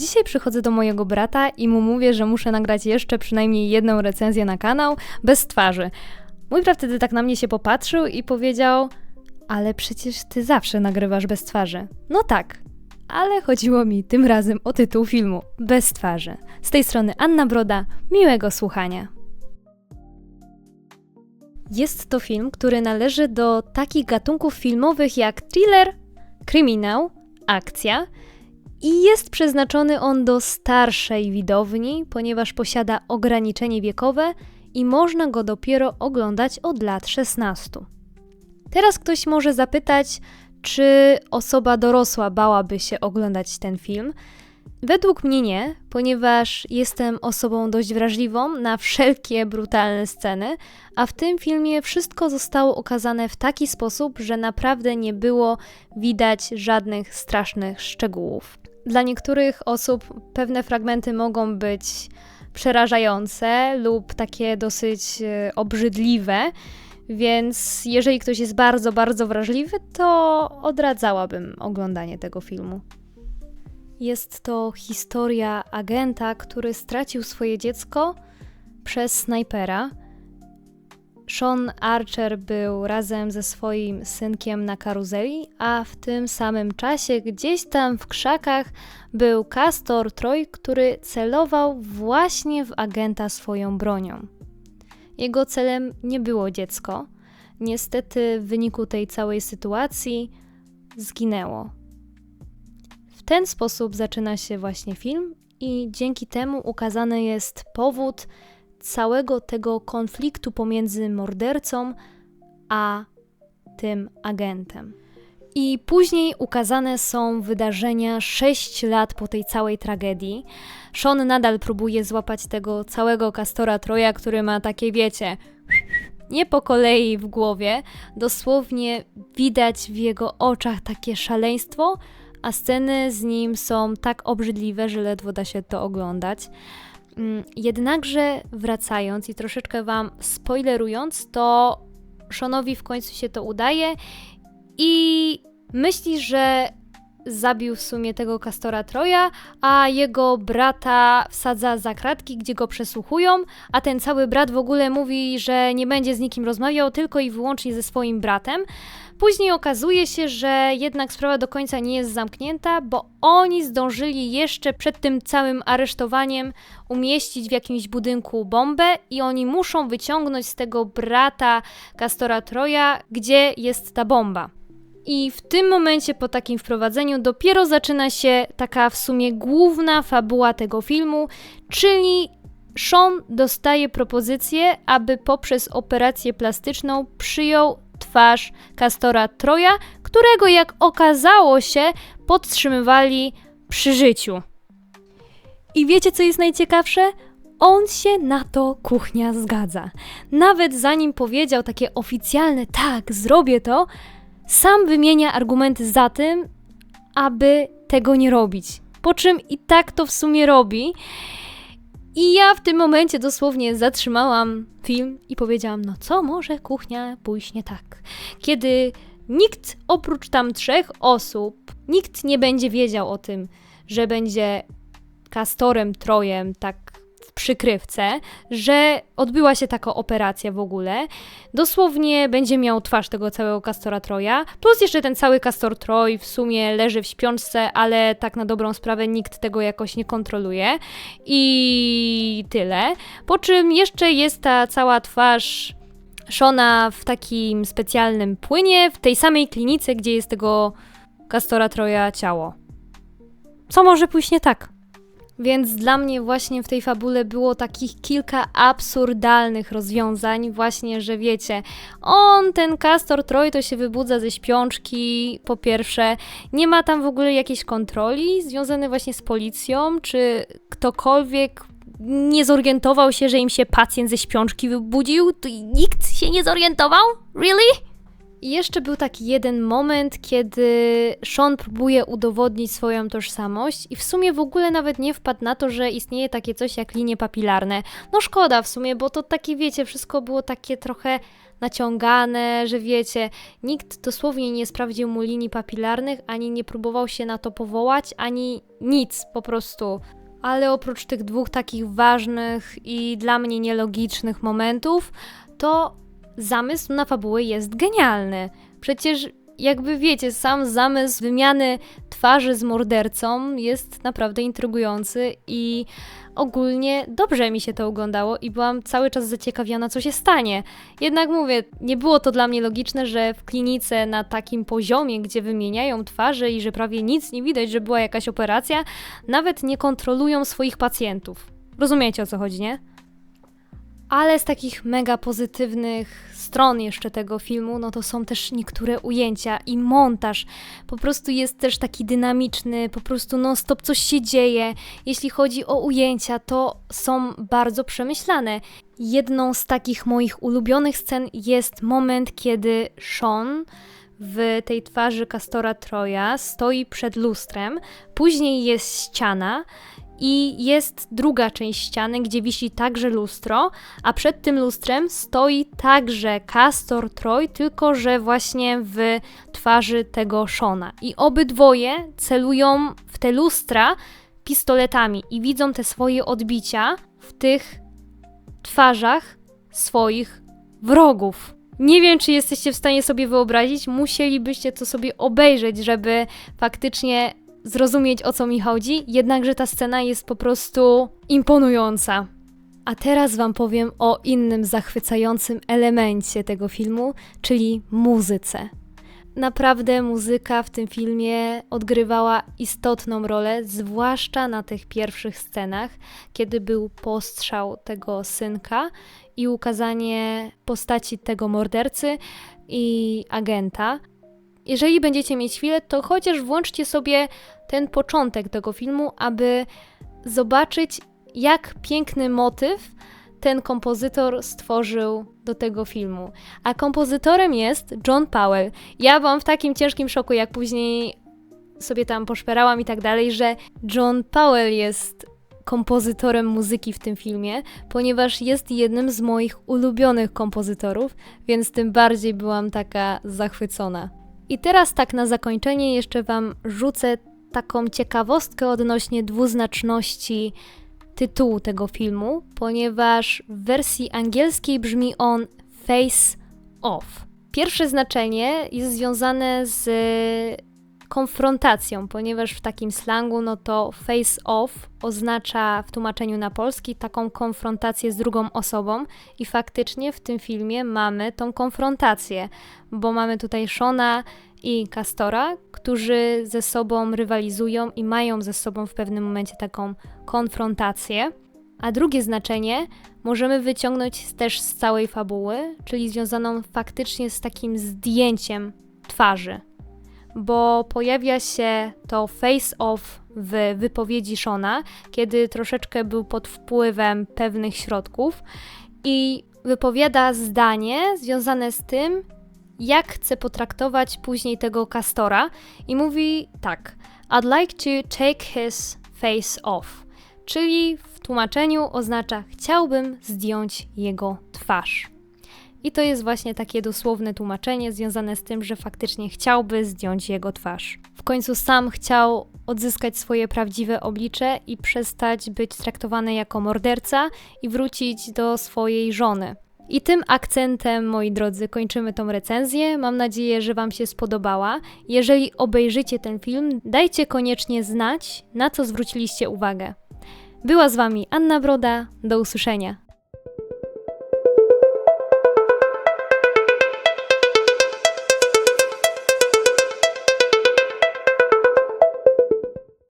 Dzisiaj przychodzę do mojego brata i mu mówię, że muszę nagrać jeszcze przynajmniej jedną recenzję na kanał bez twarzy. Mój brat wtedy tak na mnie się popatrzył i powiedział: Ale przecież ty zawsze nagrywasz bez twarzy. No tak, ale chodziło mi tym razem o tytuł filmu Bez twarzy. Z tej strony Anna Broda, miłego słuchania. Jest to film, który należy do takich gatunków filmowych jak thriller, kryminał, akcja i jest przeznaczony on do starszej widowni, ponieważ posiada ograniczenie wiekowe i można go dopiero oglądać od lat 16. Teraz ktoś może zapytać, czy osoba dorosła bałaby się oglądać ten film. Według mnie nie, ponieważ jestem osobą dość wrażliwą na wszelkie brutalne sceny, a w tym filmie wszystko zostało okazane w taki sposób, że naprawdę nie było widać żadnych strasznych szczegółów. Dla niektórych osób pewne fragmenty mogą być przerażające lub takie dosyć e, obrzydliwe, więc jeżeli ktoś jest bardzo, bardzo wrażliwy, to odradzałabym oglądanie tego filmu. Jest to historia agenta, który stracił swoje dziecko przez snajpera. Sean Archer był razem ze swoim synkiem na karuzeli, a w tym samym czasie gdzieś tam w krzakach był Castor Troy, który celował właśnie w agenta swoją bronią. Jego celem nie było dziecko. Niestety w wyniku tej całej sytuacji zginęło. Ten sposób zaczyna się właśnie film i dzięki temu ukazany jest powód całego tego konfliktu pomiędzy mordercą a tym agentem. I później ukazane są wydarzenia 6 lat po tej całej tragedii. Sean nadal próbuje złapać tego całego Kastora Troja, który ma takie, wiecie, nie po kolei w głowie. Dosłownie widać w jego oczach takie szaleństwo, a sceny z nim są tak obrzydliwe, że ledwo da się to oglądać. Mm, jednakże wracając i troszeczkę Wam spoilerując, to Seanowi w końcu się to udaje i myśli, że zabił w sumie tego Kastora Troja, a jego brata wsadza za kratki, gdzie go przesłuchują, a ten cały brat w ogóle mówi, że nie będzie z nikim rozmawiał, tylko i wyłącznie ze swoim bratem. Później okazuje się, że jednak sprawa do końca nie jest zamknięta, bo oni zdążyli jeszcze przed tym całym aresztowaniem umieścić w jakimś budynku bombę i oni muszą wyciągnąć z tego brata Kastora Troja, gdzie jest ta bomba. I w tym momencie, po takim wprowadzeniu, dopiero zaczyna się taka w sumie główna fabuła tego filmu, czyli Sean dostaje propozycję, aby poprzez operację plastyczną przyjął twarz Kastora Troja, którego jak okazało się podtrzymywali przy życiu. I wiecie co jest najciekawsze? On się na to kuchnia zgadza. Nawet zanim powiedział takie oficjalne tak, zrobię to, sam wymienia argumenty za tym, aby tego nie robić. Po czym i tak to w sumie robi. I ja w tym momencie dosłownie zatrzymałam film i powiedziałam: No co może kuchnia pójść nie tak? Kiedy nikt oprócz tam trzech osób, nikt nie będzie wiedział o tym, że będzie Kastorem Trojem tak przykrywce, że odbyła się taka operacja w ogóle. Dosłownie będzie miał twarz tego całego Kastora Troja, plus jeszcze ten cały Kastor Troj w sumie leży w śpiączce, ale tak na dobrą sprawę nikt tego jakoś nie kontroluje. I tyle. Po czym jeszcze jest ta cała twarz Shona w takim specjalnym płynie, w tej samej klinice, gdzie jest tego Kastora Troja ciało. Co może pójść nie tak? Więc dla mnie właśnie w tej fabule było takich kilka absurdalnych rozwiązań, właśnie, że wiecie, on, ten Castor Troy, to się wybudza ze śpiączki, po pierwsze, nie ma tam w ogóle jakiejś kontroli związanej właśnie z policją, czy ktokolwiek nie zorientował się, że im się pacjent ze śpiączki wybudził? Nikt się nie zorientował? Really? I jeszcze był taki jeden moment, kiedy Sean próbuje udowodnić swoją tożsamość i w sumie w ogóle nawet nie wpadł na to, że istnieje takie coś jak linie papilarne. No szkoda w sumie, bo to takie, wiecie, wszystko było takie trochę naciągane, że wiecie, nikt dosłownie nie sprawdził mu linii papilarnych, ani nie próbował się na to powołać, ani nic po prostu. Ale oprócz tych dwóch takich ważnych i dla mnie nielogicznych momentów, to zamysł na fabułę jest genialny. Przecież jakby wiecie, sam zamysł wymiany twarzy z mordercą jest naprawdę intrygujący i ogólnie dobrze mi się to oglądało i byłam cały czas zaciekawiona, co się stanie. Jednak mówię, nie było to dla mnie logiczne, że w klinice na takim poziomie, gdzie wymieniają twarze i że prawie nic nie widać, że była jakaś operacja, nawet nie kontrolują swoich pacjentów. Rozumiecie o co chodzi, nie? Ale z takich mega pozytywnych stron jeszcze tego filmu, no to są też niektóre ujęcia i montaż. Po prostu jest też taki dynamiczny, po prostu non-stop coś się dzieje. Jeśli chodzi o ujęcia, to są bardzo przemyślane. Jedną z takich moich ulubionych scen jest moment, kiedy Sean w tej twarzy Castora Troja stoi przed lustrem, później jest ściana i jest druga część ściany, gdzie wisi także lustro, a przed tym lustrem stoi także Castor Troy, tylko że właśnie w twarzy tego Shona. I obydwoje celują w te lustra pistoletami i widzą te swoje odbicia w tych twarzach swoich wrogów. Nie wiem, czy jesteście w stanie sobie wyobrazić, musielibyście to sobie obejrzeć, żeby faktycznie zrozumieć o co mi chodzi, jednakże ta scena jest po prostu imponująca. A teraz Wam powiem o innym zachwycającym elemencie tego filmu, czyli muzyce. Naprawdę muzyka w tym filmie odgrywała istotną rolę, zwłaszcza na tych pierwszych scenach, kiedy był postrzał tego synka i ukazanie postaci tego mordercy i agenta. Jeżeli będziecie mieć chwilę, to chociaż włączcie sobie ten początek tego filmu, aby zobaczyć, jak piękny motyw ten kompozytor stworzył do tego filmu. A kompozytorem jest John Powell. Ja byłam w takim ciężkim szoku, jak później sobie tam poszperałam i tak dalej, że John Powell jest kompozytorem muzyki w tym filmie, ponieważ jest jednym z moich ulubionych kompozytorów, więc tym bardziej byłam taka zachwycona. I teraz tak na zakończenie jeszcze Wam rzucę taką ciekawostkę odnośnie dwuznaczności tytułu tego filmu, ponieważ w wersji angielskiej brzmi on Face Off. Pierwsze znaczenie jest związane z konfrontacją, ponieważ w takim slangu no to face off oznacza w tłumaczeniu na polski taką konfrontację z drugą osobą i faktycznie w tym filmie mamy tą konfrontację, bo mamy tutaj Shona i Castora, którzy ze sobą rywalizują i mają ze sobą w pewnym momencie taką konfrontację. A drugie znaczenie możemy wyciągnąć też z całej fabuły, czyli związaną faktycznie z takim zdjęciem twarzy bo pojawia się to face-off w wypowiedzi Shona, kiedy troszeczkę był pod wpływem pewnych środków i wypowiada zdanie związane z tym, jak chce potraktować później tego Castora i mówi tak: I'd like to take his face off, czyli w tłumaczeniu oznacza chciałbym zdjąć jego twarz. I to jest właśnie takie dosłowne tłumaczenie związane z tym, że faktycznie chciałby zdjąć jego twarz. W końcu sam chciał odzyskać swoje prawdziwe oblicze i przestać być traktowany jako morderca i wrócić do swojej żony. I tym akcentem, moi drodzy, kończymy tą recenzję. Mam nadzieję, że Wam się spodobała. Jeżeli obejrzycie ten film, dajcie koniecznie znać, na co zwróciliście uwagę. Była z Wami Anna Broda. Do usłyszenia.